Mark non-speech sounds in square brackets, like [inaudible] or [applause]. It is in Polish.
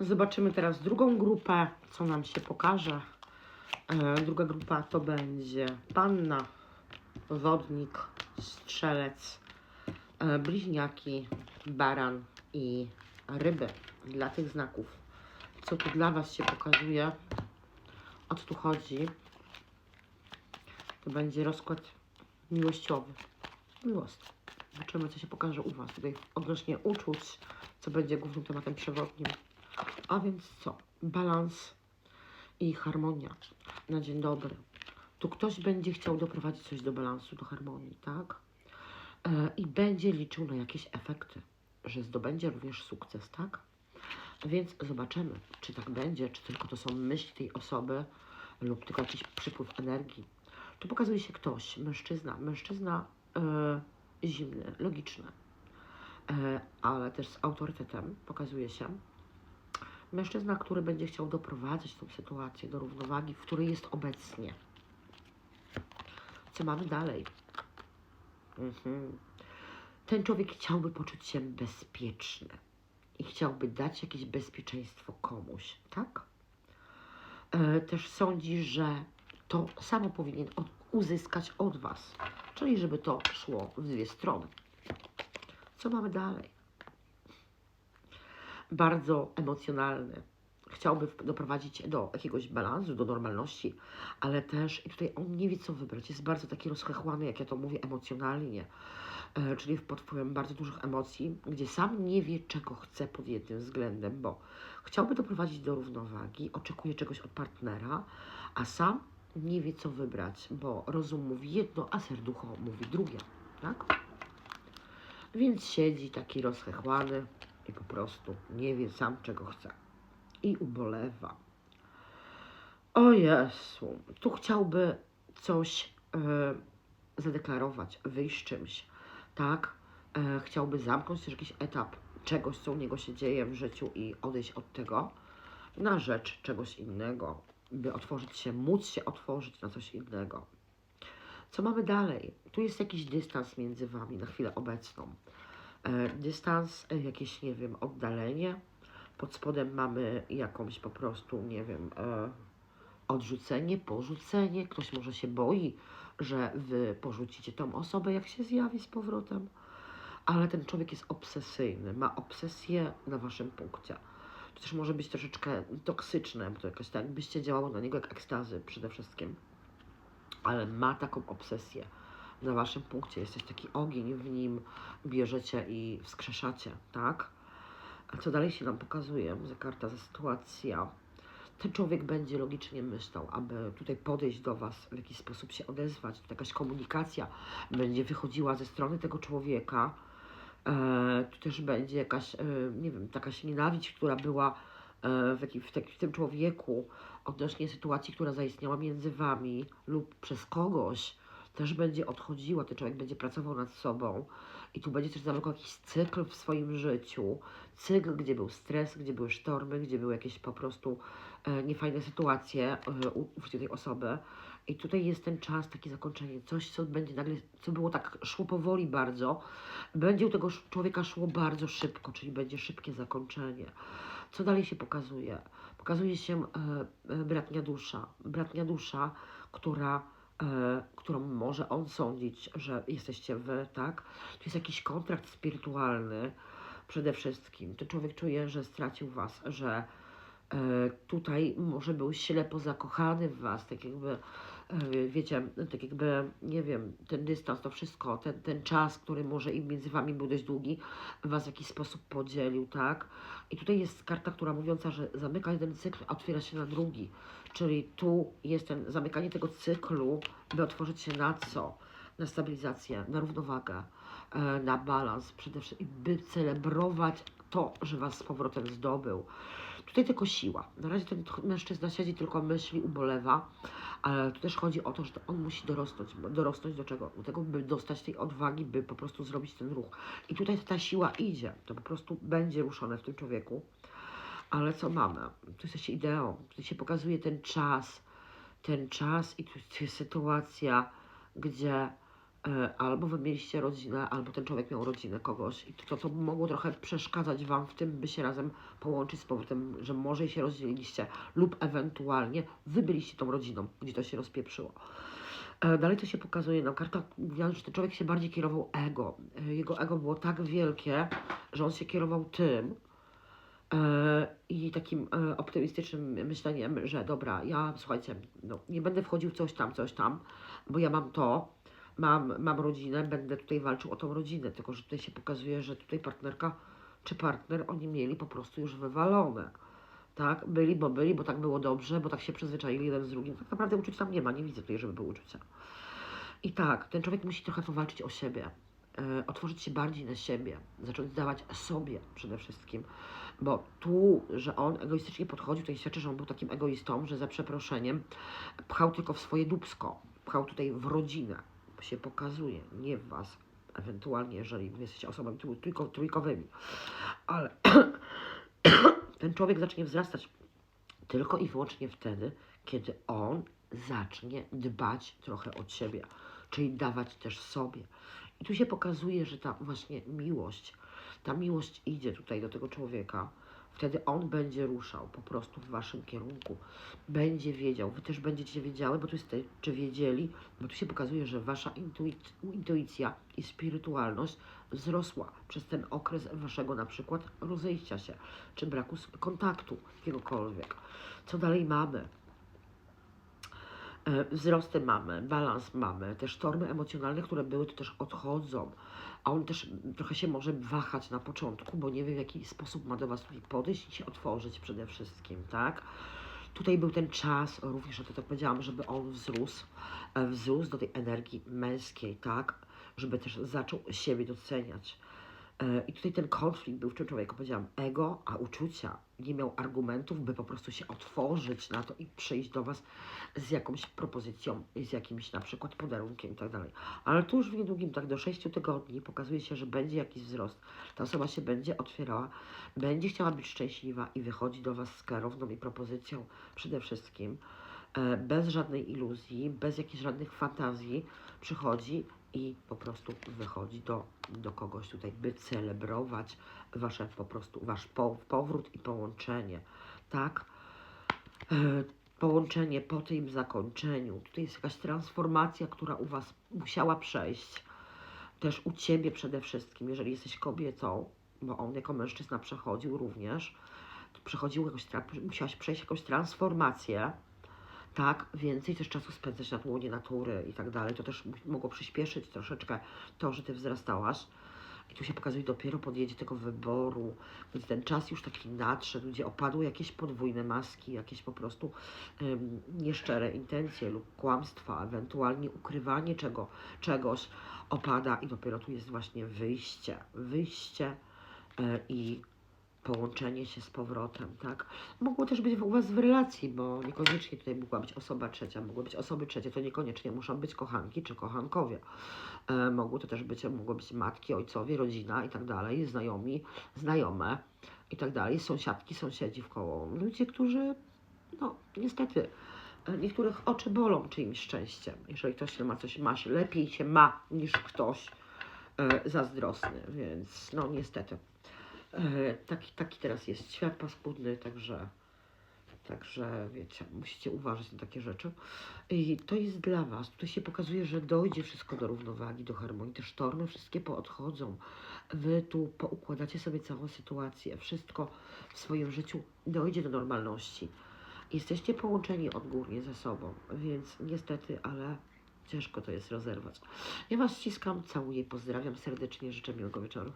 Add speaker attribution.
Speaker 1: Zobaczymy teraz drugą grupę, co nam się pokaże. E, druga grupa to będzie panna, wodnik, strzelec, e, bliźniaki, baran i ryby dla tych znaków. Co tu dla Was się pokazuje? O co tu chodzi? To będzie rozkład miłościowy. Miłosny. Zobaczymy, co się pokaże u Was tutaj odnośnie uczuć, co będzie głównym tematem przewodnim. A więc co? Balans i harmonia na dzień dobry. Tu ktoś będzie chciał doprowadzić coś do balansu, do harmonii, tak? E, I będzie liczył na jakieś efekty, że zdobędzie również sukces, tak? Więc zobaczymy, czy tak będzie, czy tylko to są myśli tej osoby lub tylko jakiś przypływ energii. Tu pokazuje się ktoś, mężczyzna, mężczyzna e, zimny, logiczny, e, ale też z autorytetem pokazuje się. Mężczyzna, który będzie chciał doprowadzić tą sytuację do równowagi, w której jest obecnie. Co mamy dalej? Mhm. Ten człowiek chciałby poczuć się bezpieczny i chciałby dać jakieś bezpieczeństwo komuś, tak? E, też sądzi, że to samo powinien od, uzyskać od Was, czyli żeby to szło w dwie strony. Co mamy dalej? Bardzo emocjonalny. Chciałby doprowadzić do jakiegoś balansu, do normalności, ale też i tutaj on nie wie, co wybrać. Jest bardzo taki rozchechłany, jak ja to mówię, emocjonalnie, e, czyli pod wpływem bardzo dużych emocji, gdzie sam nie wie, czego chce pod jednym względem, bo chciałby doprowadzić do równowagi, oczekuje czegoś od partnera, a sam nie wie, co wybrać, bo rozum mówi jedno, a serducho mówi drugie, tak? Więc siedzi taki rozchechłany i po prostu nie wie sam, czego chce. I ubolewa. O Jezu, tu chciałby coś e, zadeklarować, wyjść czymś, tak? E, chciałby zamknąć też jakiś etap czegoś, co u niego się dzieje w życiu i odejść od tego na rzecz czegoś innego, by otworzyć się, móc się otworzyć na coś innego. Co mamy dalej? Tu jest jakiś dystans między Wami na chwilę obecną. E, dystans, e, jakieś, nie wiem, oddalenie. Pod spodem mamy jakąś po prostu, nie wiem, e, odrzucenie, porzucenie. Ktoś może się boi, że Wy porzucicie tą osobę, jak się zjawi z powrotem. Ale ten człowiek jest obsesyjny, ma obsesję na Waszym punkcie. To też może być troszeczkę toksyczne, bo to jakoś tak byście działały na niego jak ekstazy przede wszystkim. Ale ma taką obsesję na waszym punkcie. Jest też taki ogień w nim, bierzecie i wskrzeszacie, tak? A co dalej się nam pokazuje? Za karta, za sytuacja. Ten człowiek będzie logicznie myślał, aby tutaj podejść do Was, w jakiś sposób się odezwać, tu jakaś komunikacja będzie wychodziła ze strony tego człowieka. E, tu też będzie jakaś, e, nie wiem, jakaś nienawiść, która była e, w, jakim, w, tak- w tym człowieku odnośnie sytuacji, która zaistniała między Wami lub przez kogoś, też będzie odchodziła, ten człowiek będzie pracował nad sobą i tu będzie też zamykał jakiś cykl w swoim życiu. Cykl, gdzie był stres, gdzie były sztormy, gdzie były jakieś po prostu e, niefajne sytuacje e, u, u tej osoby. I tutaj jest ten czas, takie zakończenie, coś, co będzie nagle, co było tak, szło powoli bardzo, będzie u tego człowieka szło bardzo szybko, czyli będzie szybkie zakończenie. Co dalej się pokazuje? Pokazuje się e, e, bratnia dusza. Bratnia dusza, która którą może on sądzić, że jesteście wy, tak? To jest jakiś kontrakt spirytualny przede wszystkim. Ten człowiek czuje, że stracił was, że e, tutaj może był ślepo zakochany w was, tak jakby, e, wiecie, tak jakby, nie wiem, ten dystans, to wszystko, ten, ten czas, który może i między wami był dość długi, was w jakiś sposób podzielił, tak? I tutaj jest karta, która mówiąca, że zamyka jeden cykl, a otwiera się na drugi. Czyli tu jest ten zamykanie tego cyklu, by otworzyć się na co? Na stabilizację, na równowagę, e, na balans przede wszystkim, by celebrować to, że was z powrotem zdobył. Tutaj tylko siła. Na razie ten mężczyzna siedzi, tylko myśli, ubolewa, ale tu też chodzi o to, że on musi dorosnąć. Dorosnąć do czego? Do tego, by dostać tej odwagi, by po prostu zrobić ten ruch. I tutaj ta siła idzie. To po prostu będzie ruszone w tym człowieku. Ale co mamy? Tu jest jeszcze ideą. Tu się pokazuje ten czas, ten czas i tu jest sytuacja, gdzie Albo wy mieliście rodzinę, albo ten człowiek miał rodzinę kogoś. I to, co mogło trochę przeszkadzać wam w tym, by się razem połączyć z powrotem, że może się rozdzieliliście, lub ewentualnie wy byliście tą rodziną, gdzie to się rozpieprzyło. E, Dalej to się pokazuje nam. Karta mówiła, że ten człowiek się bardziej kierował ego. E, Jego ego było tak wielkie, że on się kierował tym e, i takim e, optymistycznym myśleniem, że dobra, ja słuchajcie, no, nie będę wchodził coś tam, coś tam, bo ja mam to, mam, mam rodzinę, będę tutaj walczył o tą rodzinę. Tylko, że tutaj się pokazuje, że tutaj partnerka czy partner oni mieli po prostu już wywalone. Tak, byli, bo byli, bo tak było dobrze, bo tak się przyzwyczaili jeden z drugim. Tak naprawdę uczuć tam nie ma, nie widzę tutaj, żeby były uczucia. I tak, ten człowiek musi trochę powalczyć o siebie, e, otworzyć się bardziej na siebie, zacząć dawać sobie przede wszystkim. Bo tu, że on egoistycznie podchodził, to świadczy, że on był takim egoistą, że za przeproszeniem pchał tylko w swoje dubsko, pchał tutaj w rodzinę, się pokazuje, nie w was, ewentualnie, jeżeli jesteście osobami trój, trójko, trójkowymi. Ale [clears throat] ten człowiek zacznie wzrastać tylko i wyłącznie wtedy, kiedy on zacznie dbać trochę o siebie, czyli dawać też sobie. I tu się pokazuje, że ta właśnie miłość, ta miłość idzie tutaj do tego człowieka. Wtedy on będzie ruszał po prostu w waszym kierunku. Będzie wiedział, wy też będziecie wiedziały, bo tu jest, czy wiedzieli, bo tu się pokazuje, że wasza intuic- intuicja i spirytualność wzrosła przez ten okres waszego na przykład rozejścia się, czy braku kontaktu jakiegokolwiek. Co dalej mamy? E, Wzrosty mamy, balans mamy, te sztormy emocjonalne, które były, to też odchodzą. A on też trochę się może wahać na początku, bo nie wie w jaki sposób ma do Was tutaj podejść i się otworzyć przede wszystkim, tak? Tutaj był ten czas, również, że to tak powiedziałam, żeby on wzrósł, e, wzrósł do tej energii męskiej, tak? Żeby też zaczął siebie doceniać. E, I tutaj ten konflikt był w czym człowieku, powiedziałam, ego, a uczucia. Nie miał argumentów, by po prostu się otworzyć na to i przyjść do Was z jakąś propozycją, z jakimś na przykład podarunkiem i tak dalej. Ale tu już w niedługim, tak do 6 tygodni, pokazuje się, że będzie jakiś wzrost. Ta osoba się będzie otwierała, będzie chciała być szczęśliwa i wychodzi do Was z klarowną i propozycją przede wszystkim. E, bez żadnej iluzji, bez jakichś żadnych fantazji przychodzi i po prostu wychodzi do, do kogoś tutaj, by celebrować wasze po prostu, wasz po, powrót i połączenie, tak? E, połączenie po tym zakończeniu. Tutaj jest jakaś transformacja, która u was musiała przejść. Też u ciebie przede wszystkim, jeżeli jesteś kobietą, bo on jako mężczyzna przechodził również, to przechodził jakoś, musiałaś przejść jakąś transformację, tak, więcej też czasu spędzać na łonie natury i tak dalej. To też mogło przyspieszyć troszeczkę to, że ty wzrastałaś. I tu się pokazuje dopiero podjedzie tego wyboru, gdzie ten czas już taki nadszedł, gdzie opadły jakieś podwójne maski, jakieś po prostu ym, nieszczere intencje lub kłamstwa, ewentualnie ukrywanie czego, czegoś opada i dopiero tu jest właśnie wyjście. Wyjście e, i połączenie się z powrotem, tak? Mogło też być u Was w relacji, bo niekoniecznie tutaj mogła być osoba trzecia, mogły być osoby trzecie, to niekoniecznie muszą być kochanki czy kochankowie. E, mogło to też być, mogło być matki, ojcowie, rodzina i tak dalej, znajomi, znajome i tak dalej, sąsiadki, sąsiedzi w koło. Ludzie, którzy, no niestety, e, niektórych oczy bolą czyimś szczęściem. Jeżeli ktoś nie ma coś, ma się, lepiej się ma niż ktoś e, zazdrosny, więc no niestety. E, taki, taki teraz jest świat paskudny, także, także wiecie, musicie uważać na takie rzeczy. I to jest dla Was. Tutaj się pokazuje, że dojdzie wszystko do równowagi, do harmonii. Te sztormy wszystkie poodchodzą. Wy tu poukładacie sobie całą sytuację. Wszystko w swoim życiu dojdzie do normalności. Jesteście połączeni odgórnie ze sobą, więc niestety, ale ciężko to jest rozerwać. Ja Was ściskam, całuję, pozdrawiam serdecznie, życzę miłego wieczoru.